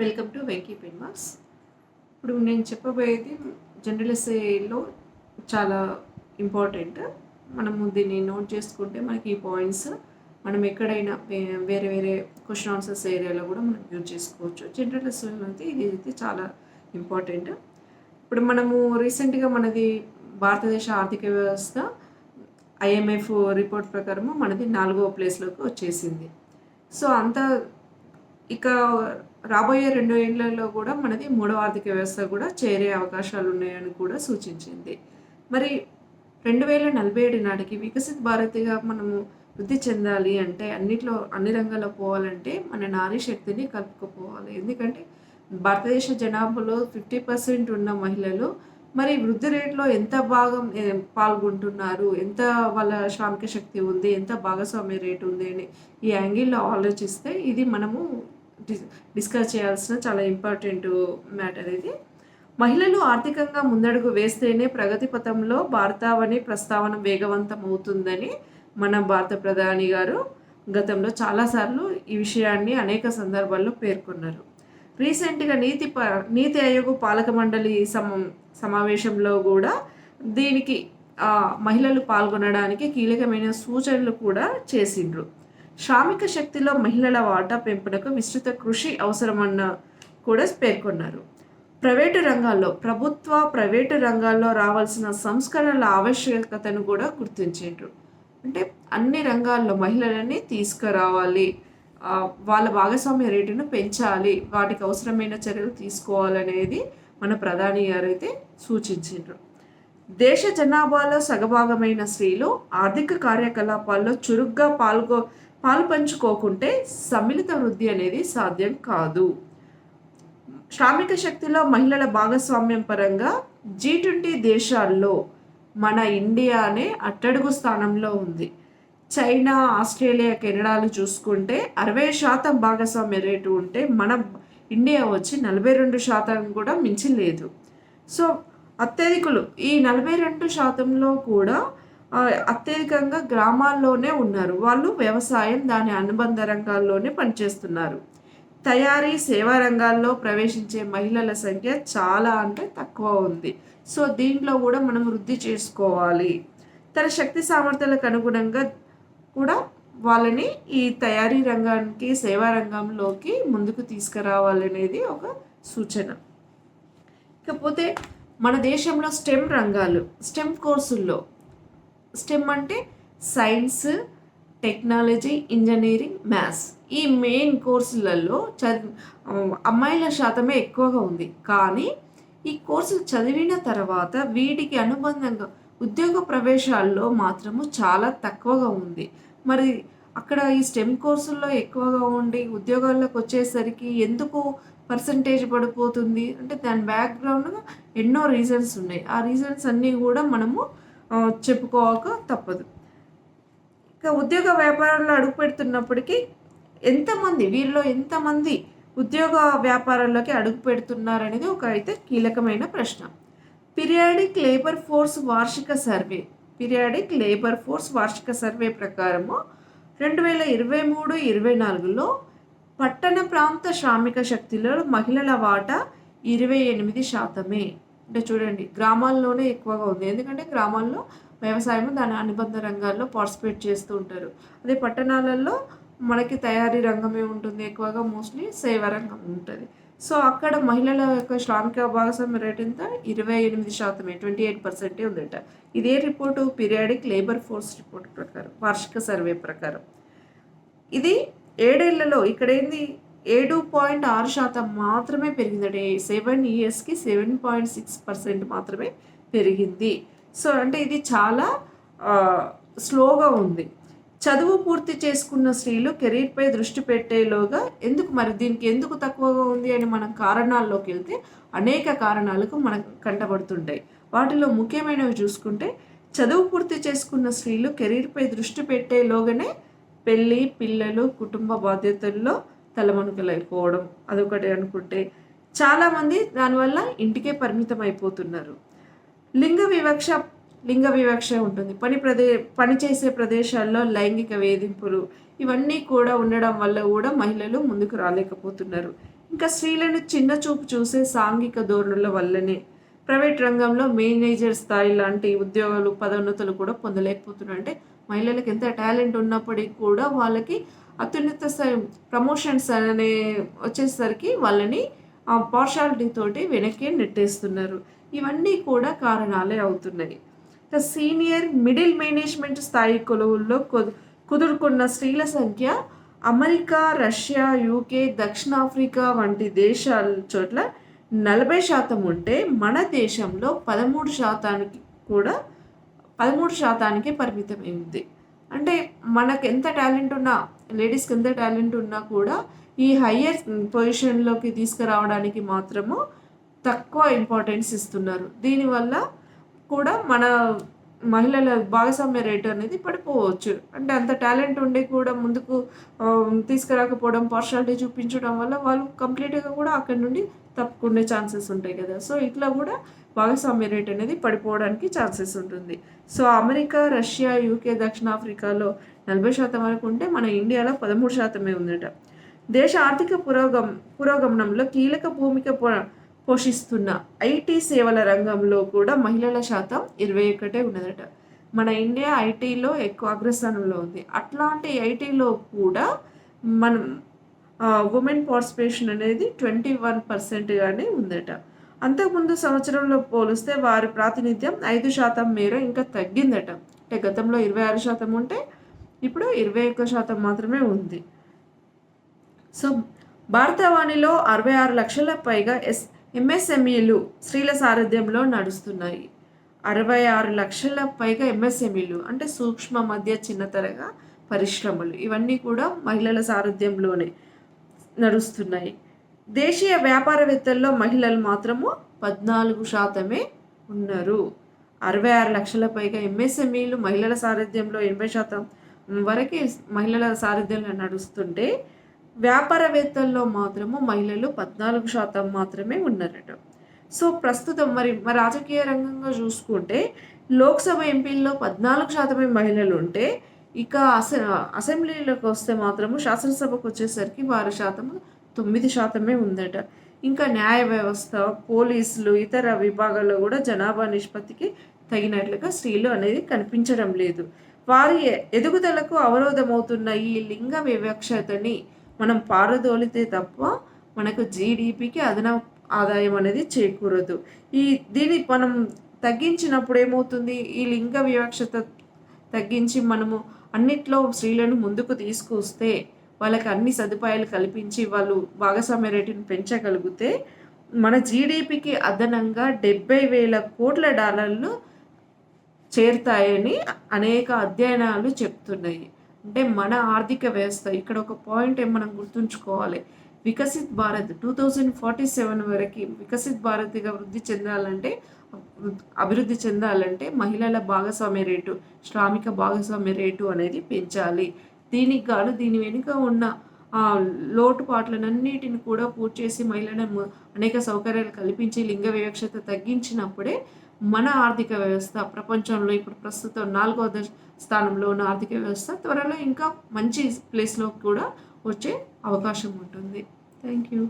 Welcome to Venky పెన్మార్క్స్ ఇప్పుడు నేను చెప్పబోయేది జనరల్ ఎస్ఏలో చాలా ఇంపార్టెంట్. మనము దీన్ని నోట్ చేసుకుంటే మనకి ఈ పాయింట్స్ మనం ఎక్కడైనా వే- వేరే వేరే క్వశ్చన్ ఆన్సర్స్ ఏరియాలో కూడా మనం యూజ్ చేసుకోవచ్చు. జనరల్ ఎస్ఏలో అయితే ఇది అయితే చాలా ఇంపార్టెంట్. ఇప్పుడు మనము రీసెంట్గా మనది భారతదేశ ఆర్థిక వ్యవస్థ ఐఎంఎఫ్ రిపోర్ట్ ప్రకారము మనది నాలుగవ ప్లేస్లోకి వచ్చేసింది. సో అంత ఇక రాబోయే రెండు ఏళ్ళలో కూడా మనది మూడవ ఆర్థిక వ్యవస్థ కూడా చేరే అవకాశాలు ఉన్నాయని కూడా సూచించింది. మరి రెండు వేల నలభై ఏడు నాటికి వికసిత భారత్గా మనము వృద్ధి చెందాలి అంటే అన్నిట్లో అన్ని రంగాల్లో పోవాలంటే మన నారీ శక్తిని కలుపుకుపోవాలి. ఎందుకంటే భారతదేశ జనాభాలో ఫిఫ్టీ పర్సెంట్ ఉన్న మహిళలు మరి వృద్ధి రేట్లో ఎంత భాగం పాల్గొంటున్నారు ఎంత వాళ్ళ శ్రామిక శక్తి ఉంది ఎంత భాగస్వామ్య రేటు ఉంది అని ఈ యాంగిల్లో ఆలోచిస్తే ఇది మనము డిస్కస్ చేయాల్సిన చాలా ఇంపార్టెంట్ మ్యాటర్ ఇది. మహిళలు ఆర్థికంగా ముందడుగు వేస్తేనే ప్రగతి పథంలో భారతావని ప్రస్తావన వేగవంతం అవుతుందని మన భారత ప్రధాని గారు గతంలో చాలాసార్లు ఈ విషయాన్ని అనేక సందర్భాల్లో పేర్కొన్నారు. రీసెంట్గా నీతి ప నీతి ఆయోగ్ పాలక మండలి సమ సమావేశంలో కూడా దీనికి మహిళలు పాల్గొనడానికి కీలకమైన సూచనలు కూడా చేసిండ్రు. శ్రామిక శక్తిలో మహిళల వాటా పెంపునకు విస్తృత కృషి అవసరమన్న కూడా పేర్కొన్నారు. ప్రైవేటు రంగాల్లో ప్రభుత్వ ప్రైవేటు రంగాల్లో రావాల్సిన సంస్కరణల ఆవశ్యకతను కూడా గుర్తించిండ్రు. అంటే అన్ని రంగాల్లో మహిళలని తీసుకురావాలి వాళ్ళ భాగస్వామ్య రేటును పెంచాలి వాటికి అవసరమైన చర్యలు తీసుకోవాలనేది మన ప్రధాని గారు అయితే సూచించిండ్రు. దేశ జనాభాలో సగభాగమైన స్త్రీలు ఆర్థిక కార్యకలాపాల్లో చురుగ్గా పాల్గొ పాల్పంచుకోకుంటే సమ్మిళిత వృద్ధి అనేది సాధ్యం కాదు. శ్రామిక శక్తిలో మహిళల భాగస్వామ్యం పరంగా జీ ట్వంటీ దేశాల్లో మన ఇండియానే అట్టడుగు స్థానంలో ఉంది. చైనా ఆస్ట్రేలియా కెనడాలు చూసుకుంటే అరవై శాతం భాగస్వామ్య రేటు ఉంటే మన ఇండియా వచ్చి నలభై రెండు శాతం కూడా మించి లేదు. సో అత్యధికులు ఈ నలభై రెండు శాతంలో కూడా అత్యధికంగా గ్రామాల్లోనే ఉన్నారు. వాళ్ళు వ్యవసాయం దాని అనుబంధ రంగాల్లోనే పనిచేస్తున్నారు. తయారీ సేవా రంగాల్లో ప్రవేశించే మహిళల సంఖ్య చాలా అంటే తక్కువ ఉంది. సో దీంట్లో కూడా మనం వృద్ధి చేసుకోవాలి. తన శక్తి సామర్థ్యాలకు అనుగుణంగా కూడా వాళ్ళని ఈ తయారీ రంగానికి సేవా రంగంలోకి ముందుకు తీసుకురావాలనేది ఒక సూచన. ఇకపోతే మన దేశంలో స్టెమ్ రంగాలు స్టెమ్ కోర్సుల్లో స్టెమ్ అంటే సైన్స్ టెక్నాలజీ ఇంజనీరింగ్ మ్యాథ్స్. ఈ మెయిన్ కోర్సులలో చదివి అమ్మాయిల శాతమే ఎక్కువగా ఉంది. కానీ ఈ కోర్సులు చదివిన తర్వాత వీటికి అనుబంధంగా ఉద్యోగ ప్రవేశాల్లో మాత్రము చాలా తక్కువగా ఉంది. మరి అక్కడ ఈ స్టెమ్ కోర్సుల్లో ఎక్కువగా ఉండి ఉద్యోగాల్లోకి వచ్చేసరికి ఎందుకు పర్సంటేజ్ పడిపోతుంది? అంటే దాని బ్యాక్గ్రౌండ్గా ఎన్నో రీజన్స్ ఉన్నాయి. ఆ రీజన్స్ అన్నీ కూడా మనము చెప్పుకోక తప్పదు. ఇక ఉద్యోగ వ్యాపారంలో అడుగు పెడుతున్నప్పటికీ ఎంతమంది వీరిలో ఎంతమంది ఉద్యోగ వ్యాపారాల్లోకి అడుగు పెడుతున్నారనేది ఒక అయితే కీలకమైన ప్రశ్న. పీరియాడిక్ లేబర్ ఫోర్స్ వార్షిక సర్వే. పీరియాడిక్ లేబర్ ఫోర్స్ వార్షిక సర్వే ప్రకారము రెండు వేల ఇరవై మూడు ఇరవై నాలుగులో పట్టణ ప్రాంత శ్రామిక శక్తిలో మహిళల వాటా ఇరవై ఎనిమిది శాతమే. అంటే చూడండి గ్రామాల్లోనే ఎక్కువగా ఉంది. ఎందుకంటే గ్రామాల్లో వ్యవసాయం దాని అనుబంధ రంగాల్లో పార్టిసిపేట్ చేస్తూ ఉంటారు. అదే పట్టణాలలో మనకి తయారీ రంగమే ఉంటుంది ఎక్కువగా మోస్ట్లీ సేవ రంగం ఉంటుంది. సో అక్కడ మహిళల యొక్క శ్రామిక భాగస్వామ్య రేట్ ఎంత? ఇరవై ఎనిమిది శాతమే ట్వంటీ ఎయిట్ పర్సెంటే ఉందట. ఇదే report periodic labour force report ప్రకారం వార్షిక సర్వే ప్రకారం. ఇది ఏడేళ్ళలో ఇక్కడ ఏంది? ఏడు పాయింట్ ఆరు శాతం మాత్రమే పెరిగిందంటే సెవెన్ ఇయర్స్కి సెవెన్ పాయింట్ సిక్స్ పర్సెంట్ మాత్రమే పెరిగింది. సో అంటే ఇది చాలా స్లోగా ఉంది. చదువు పూర్తి చేసుకున్న స్త్రీలు కెరీర్పై దృష్టి పెట్టేలోగా ఎందుకు మరి దీనికి ఎందుకు తక్కువగా ఉంది అని మనం కారణాల్లోకి వెళ్తే అనేక కారణాలకు మనకు కంటపడుతుంటాయి. వాటిలో ముఖ్యమైనవి చూసుకుంటే చదువు పూర్తి చేసుకున్న స్త్రీలు కెరీర్పై దృష్టి పెట్టేలోగానే పెళ్ళి పిల్లలు కుటుంబ బాధ్యతల్లో తలమణుకలైపోవడం అదొకటి అనుకుంటే చాలామంది దానివల్ల ఇంటికే పరిమితం అయిపోతున్నారు లింగ వివక్ష లింగ వివక్ష ఉంటుంది. పని ప్రదే పని చేసే ప్రదేశాల్లో లైంగిక వేధింపులు ఇవన్నీ కూడా ఉండడం వల్ల కూడా మహిళలు ముందుకు రాలేకపోతున్నారు. ఇంకా స్త్రీలను చిన్న చూపు చూసే సాంఘిక ధోరణుల వల్లనే ప్రైవేట్ రంగంలో మేనేజర్ స్థాయి లాంటి ఉద్యోగాలు పదోన్నతులు కూడా పొందలేకపోతున్నారు. అంటే మహిళలకు ఎంత టాలెంట్ ఉన్నప్పటికీ కూడా వాళ్ళకి అత్యున్నత స్థాయి ప్రమోషన్స్ అనే వచ్చేసరికి వాళ్ళని ఆ వెనక్కి నెట్టేస్తున్నారు. ఇవన్నీ కూడా కారణాలే అవుతున్నాయి. ఇక సీనియర్ మిడిల్ మేనేజ్మెంట్ స్థాయి కొలువుల్లో కుదురుకున్న స్త్రీల సంఖ్య అమెరికా రష్యా యూకే దక్షిణాఫ్రికా వంటి దేశాల చోట్ల నలభై శాతం ఉంటే మన దేశంలో పదమూడు శాతానికి కూడా పదమూడు శాతానికి పరిమితమైంది. అంటే మనకు ఎంత టాలెంట్ ఉన్నా లేడీస్కి ఎంత టాలెంట్ ఉన్నా కూడా ఈ హయ్యర్ పొజిషన్లోకి తీసుకురావడానికి మాత్రము తక్కువ ఇంపార్టెన్స్ ఇస్తున్నారు. దీనివల్ల కూడా మన మహిళల భాగస్వామ్య రేటు అనేది పడిపోవచ్చు. అంటే అంత టాలెంట్ ఉండి కూడా ముందుకు తీసుకురాకపోవడం పార్షాలిటీ చూపించడం వల్ల వాళ్ళు కంప్లీట్గా కూడా అక్కడి నుండి తప్పుకునే ఛాన్సెస్ ఉంటాయి కదా. సో ఇట్లా కూడా భాగస్వామ్య రేట్ అనేది పడిపోవడానికి ఛాన్సెస్ ఉంటుంది. సో అమెరికా రష్యా యూకే దక్షిణాఫ్రికాలో నలభై శాతం వరకు ఉంటే మన ఇండియాలో పదమూడు శాతమే ఉందట. దేశ ఆర్థిక పురోగం పురోగమనంలో కీలక భూమిక పో- పోషిస్తున్న ఐటీ సేవల రంగంలో కూడా మహిళల శాతం ఇరవై ఒకటే ఉన్నదట. మన ఇండియా ఐటీలో ఎక్కువ అగ్రస్థానంలో ఉంది. అట్లాంటి ఐటీలో కూడా మనం ఉమెన్ పార్టిసిపేషన్ అనేది ట్వంటీ వన్ పర్సెంట్గానే ఉందట. అంతకుముందు సంవత్సరంలో పోలిస్తే వారి ప్రాతినిధ్యం ఐదు శాతం మేర ఇంకా తగ్గిందట. అంటే గతంలో ఇరవై ఆరు శాతం ఉంటే ఇప్పుడు ఇరవై ఒక్క శాతం మాత్రమే ఉంది. సో భారతవాణిలో అరవై ఆరు లక్షల పైగా ఎస్ ఎంఎస్ఎంఈలు స్త్రీల సారథ్యంలో నడుస్తున్నాయి. అరవై ఆరు లక్షల పైగా ఎంఎస్ఎంఈలు అంటే సూక్ష్మ మధ్య చిన్నతరగా పరిశ్రమలు ఇవన్నీ కూడా మహిళల సారథ్యంలోనే. నడుస్తున్నాయి. దేశీయ వ్యాపారవేత్తల్లో మహిళలు మాత్రము పద్నాలుగు శాతమే ఉన్నారు. అరవై ఆరు లక్షల పైగా ఎంఎస్ఎంఈలు మహిళల సారథ్యంలో ఎనభై శాతం వరకే మహిళల సారథ్యంలో నడుస్తుంటే వ్యాపారవేత్తల్లో మాత్రము మహిళలు పద్నాలుగు శాతం మాత్రమే ఉన్నారట. సో ప్రస్తుతం మరి మా రాజకీయ రంగంగా చూసుకుంటే లోక్సభ ఎంపీల్లో పద్నాలుగు శాతమే మహిళలు ఉంటే ఇక అసె అసెంబ్లీలోకి వస్తే మాత్రము శాసనసభకు వచ్చేసరికి వారి శాతము తొమ్మిది శాతమే ఉందట. ఇంకా న్యాయ వ్యవస్థ పోలీసులు ఇతర విభాగాల్లో కూడా జనాభా నిష్పత్తికి తగినట్లుగా స్త్రీలు అనేది కనిపించడం లేదు. వారి ఎదుగుదలకు అవరోధమవుతున్న ఈ లింగ వివక్షతని మనం పారదోలితే తప్ప మనకు జీడిపికి అదన ఆదాయం అనేది చేకూరదు. ఈ దీన్ని మనం తగ్గించినప్పుడు ఏమవుతుంది? ఈ లింగ వివక్షత తగ్గించి మనము అన్నిట్లో స్త్రీలను ముందుకు తీసుకొస్తే వాళ్ళకి అన్ని సదుపాయాలు కల్పించి వాళ్ళు భాగస్వామ్య రేటును పెంచగలిగితే మన జీడిపికి అదనంగా డెబ్బై వేల కోట్ల డాలర్లు చేరుతాయని అనేక అధ్యయనాలు చెప్తున్నాయి. అంటే మన ఆర్థిక వ్యవస్థ ఇక్కడ ఒక పాయింట్ ఏం మనం గుర్తుంచుకోవాలి? Viksit Bharat two thousand forty seven వరకు వికసిత్ భారత్గా వృద్ధి చెందాలంటే అభివృద్ధి చెందాలంటే మహిళల భాగస్వామ్య రేటు శ్రామిక భాగస్వామ్య రేటు అనేది పెంచాలి. దీనికి గాను దీని వెనుక ఉన్న లోటుపాట్లనన్నిటిని కూడా పూర్తి చేసి మహిళలను అనేక సౌకర్యాలు కల్పించి లింగ వివక్షత తగ్గించినప్పుడే మన ఆర్థిక వ్యవస్థ ప్రపంచంలో ఇప్పుడు ప్రస్తుతం నాలుగో దశ స్థానంలో ఉన్న ఆర్థిక వ్యవస్థ త్వరలో ఇంకా మంచి ప్లేస్లో కూడా వచ్చే అవకాశం ఉంటుంది. Thank you